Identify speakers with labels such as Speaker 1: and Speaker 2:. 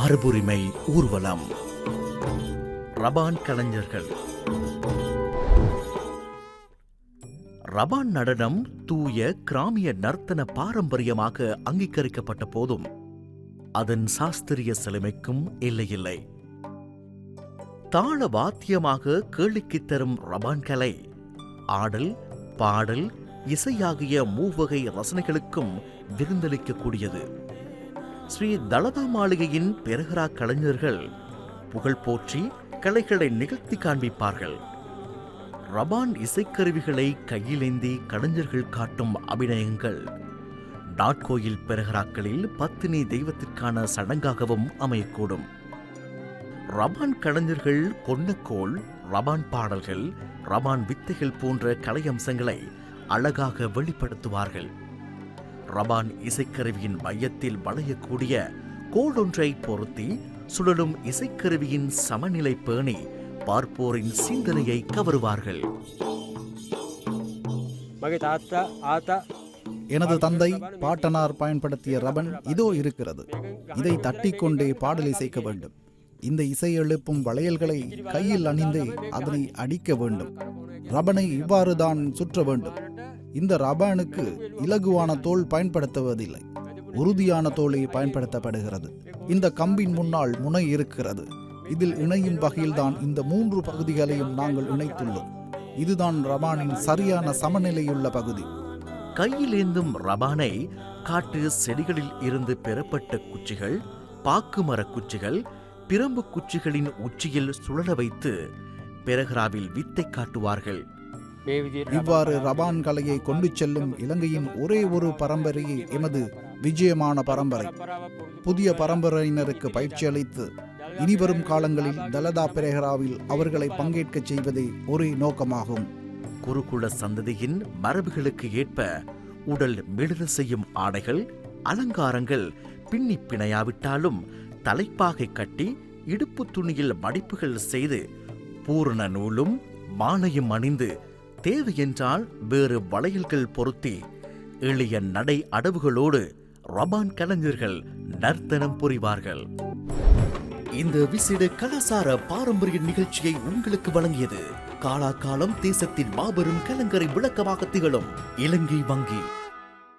Speaker 1: மரபுரிமை ஊர்வலம். ரபான் கலைஞர்கள். ரபான் நடனம் தூய கிராமிய நர்த்தன பாரம்பரியமாக அங்கீகரிக்கப்பட்ட போதும் அதன் சாஸ்திரிய செழுமைக்கும் இல்லையில்லை தாள வாத்தியமாக கேளிக்கைத் தரும் ரபான் கலை ஆடல் பாடல் இசையாகிய மூவகை ரசனைகளுக்கும் விருந்தளிக்கக்கூடியது. ஸ்ரீ தலதா மாளிகையின் பெருகரா கலைஞர்கள் புகழ் போற்றி கலைகளை நிகழ்த்தி காண்பிப்பார்கள். ரபான் இசைக்கருவிகளை கையிலேந்தி கலைஞர்கள் காட்டும் அபிநயங்கள். நாட்கோயில் பெருகராக்களில் பத்தினி தெய்வத்திற்கான சடங்காகவும் அமையக்கூடும். ரபான் கலைஞர்கள் கொன்னக்கோள் ரபான் பாடல்கள் ரபான் வித்தைகள் போன்ற கலை அம்சங்களை அழகாக வெளிப்படுத்துவார்கள். ரபான் இசைக்கருவியின் மையத்தில் வளையக்கூடிய கோடொன்றை பொருத்தி சுழலும் இசைக்கருவியின் சமநிலை பேணி பார்ப்போரின் சிந்தனையை கவருவார்கள்.
Speaker 2: எனது தந்தை பாட்டனார் பயன்படுத்திய ரபன் இதோ இருக்கிறது. இதை தட்டிக்கொண்டே பாடல் இசைக்க வேண்டும். இந்த இசை எழுப்பும் வளையல்களை கையில் அணிந்து அதனை அடிக்க வேண்டும். ரபனை இவ்வாறுதான் சுற்ற வேண்டும். இந்த ரபானுக்கு இலகுவான தோல் பயன்படுத்துவதில்லை. உறுதியான தோலை பயன்படுத்தப்படுகிறது. இந்த கம்பின் முன்னால் முனை இருக்கிறது. இதில் இணையும் வகையில்தான் இந்த மூன்று பகுதிகளையும் நாங்கள் இணைத்துள்ளோம். இதுதான் ரபானின் சரியான சமநிலையுள்ள பகுதி.
Speaker 1: கையில் ஏந்தும் ரபானை காட்டு செடிகளில் இருந்து பெறப்பட்ட குச்சிகள் பாக்குமரக் குச்சிகள் பிரம்பு குச்சிகளின் உச்சியில் சுழல வைத்து பெரகராவில் வித்தை காட்டுவார்கள்.
Speaker 2: இவ்வாறு ரபான் கலையை கொண்டு செல்லும் இலங்கையின் ஒரே ஒரு பரம்பரையே எமது விஜயமான பரம்பரை. புதிய பரம்பரையினருக்கு பயிற்சி அளித்து இனிவரும் காலங்களில் தலதா பிரேகராவில் அவர்களை பங்கேற்கச் செய்வதே ஒரே நோக்கமாகும்.
Speaker 1: குருகுல சந்ததியின் மரபுகளுக்கு ஏற்ப உடல் மிளிர செய்யும் ஆடைகள் அலங்காரங்கள் பின்னி பிணையாவிட்டாலும் தலைப்பாகை கட்டி இடுப்பு துணியில் மடிப்புகள் செய்து பூரண நூலும் மாலையும் அணிந்து தேவை என்றால் வேறு வளையல்கள் பொருத்தி எளிய நடை அடவுகளோடு ரபான் கலைஞர்கள் நர்த்தனம் புரிவார்கள். இந்த விசிட கலாசார பாரம்பரிய நிகழ்ச்சியை உங்களுக்கு வழங்கியது. காலாகாலம் தேசத்தின் மாபெரும் கலங்கரை விளக்கமாக திகழும் இலங்கை வங்கி.